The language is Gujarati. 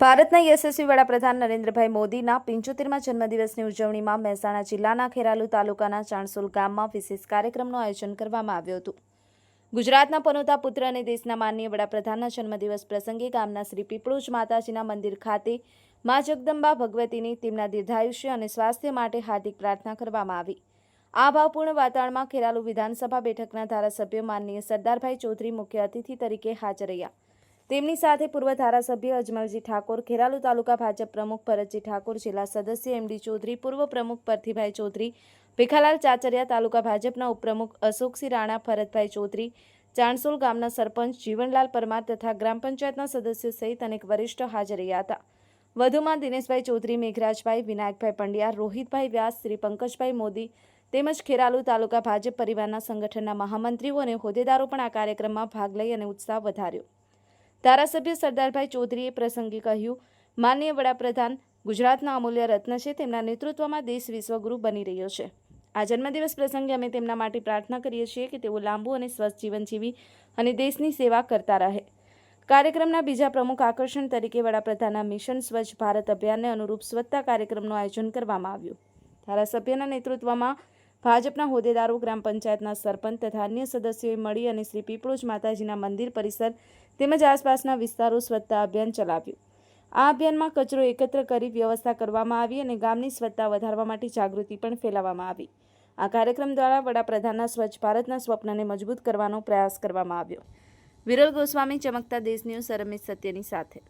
ભારતના યશસ્વી વડાપ્રધાન નરેન્દ્રભાઈ મોદીના પંચોતેરમા જન્મદિવસની ઉજવણીમાં મહેસાણા જિલ્લાના ખેરાલુ તાલુકાના ચાણસોલ ગામમાં વિશેષ કાર્યક્રમનું આયોજન કરવામાં આવ્યું હતું. ગુજરાતના પનોતા પુત્ર અને દેશના માનનીય વડાપ્રધાનના જન્મદિવસ પ્રસંગે ગામના શ્રી પીપળુજ માતાજીના મંદિર ખાતે મા જગદંબા ભગવતીની તેમના દીર્ઘાયુષ્ય અને સ્વાસ્થ્ય માટે હાર્દિક પ્રાર્થના કરવામાં આવી. આ ભાવપૂર્ણ વાતાવરણમાં ખેરાલુ વિધાનસભા બેઠકના ધારાસભ્ય માનનીય સરદારભાઈ ચૌધરી મુખ્ય અતિથિ તરીકે હાજર રહ્યા. તેમની સાથે પૂર્વ ધારાસભ્ય અજમલજી ઠાકોર, ખેરાલુ તાલુકા ભાજપ પ્રમુખ ભરતજી ઠાકોર, જિલ્લા સદસ્ય એમડી ચૌધરી, પૂર્વ પ્રમુખ પરથીભાઈ ચૌધરી, ભીખાલાલ ચાચરિયા તાલુકા ભાજપના ઉપપ્રમુખ અશોકસિંહ રાણા, ભરતભાઈ ચૌધરી, ચાણસોલ ગામના સરપંચ જીવનલાલ પરમાર તથા ગ્રામ પંચાયતના સદસ્યો સહિત અનેક વરિષ્ઠ હાજર રહ્યા હતા. વધુમાં દિનેશભાઈ ચૌધરી, મેઘરાજભાઈ, વિનાયકભાઈ પંડ્યા, રોહિતભાઈ વ્યાસ, શ્રી પંકજભાઈ મોદી તેમજ ખેરાલુ તાલુકા ભાજપ પરિવારના સંગઠનના મહામંત્રીઓ અને હોદ્દેદારો પણ આ કાર્યક્રમમાં ભાગ લઈ અને ઉત્સાહ વધાર્યો. ધારાસભ્ય સરદારભાઈ ચૌધરીએ પ્રસંગે કહ્યું, માનનીય વડાપ્રધાન, ગુજરાતના અમૂલ્ય રત્ન છે, તેમના નેતૃત્વમાં દેશ વિશ્વગુરુ બની રહ્યો છે. આ જન્મદિવસ પ્રસંગે અમે તેમના માટે પ્રાર્થના કરીએ છીએ કે તેઓ લાંબુ અને સ્વસ્થ જીવન જીવી અને દેશની સેવા કરતા રહે. કાર્યક્રમના બીજા પ્રમુખ આકર્ષણ તરીકે વડાપ્રધાનના મિશન સ્વચ્છ ભારત અભિયાનને અનુરૂપ સ્વચ્છતા કાર્યક્રમનું આયોજન કરવામાં આવ્યું. ધારાસભ્યના નેતૃત્વમાં ભાજપના હોદ્દેદારો, ગ્રામ પંચાયતના સરપંચ તથા અન્ય સદસ્યોએ મળી અને શ્રી પીપળોજ માતાજીના મંદિર પરિસર તેમજ આસપાસના વિસ્તારો સ્વચ્છતા અભિયાન ચલાવ્યું. આ અભિયાનમાં કચરો એકત્ર કરી વ્યવસ્થા કરવામાં આવી અને ગામની સ્વચ્છતા વધારવા માટે જાગૃતિ પણ ફેલાવવામાં આવી. આ કાર્યક્રમ દ્વારા વડાપ્રધાનના સ્વચ્છ ભારતના સ્વપ્નને મજબૂત કરવાનો પ્રયાસ કરવામાં આવ્યો. વિરલ ગોસ્વામી, ચમકતા દેશ ન્યૂઝ સરમિત સત્યની સાથે.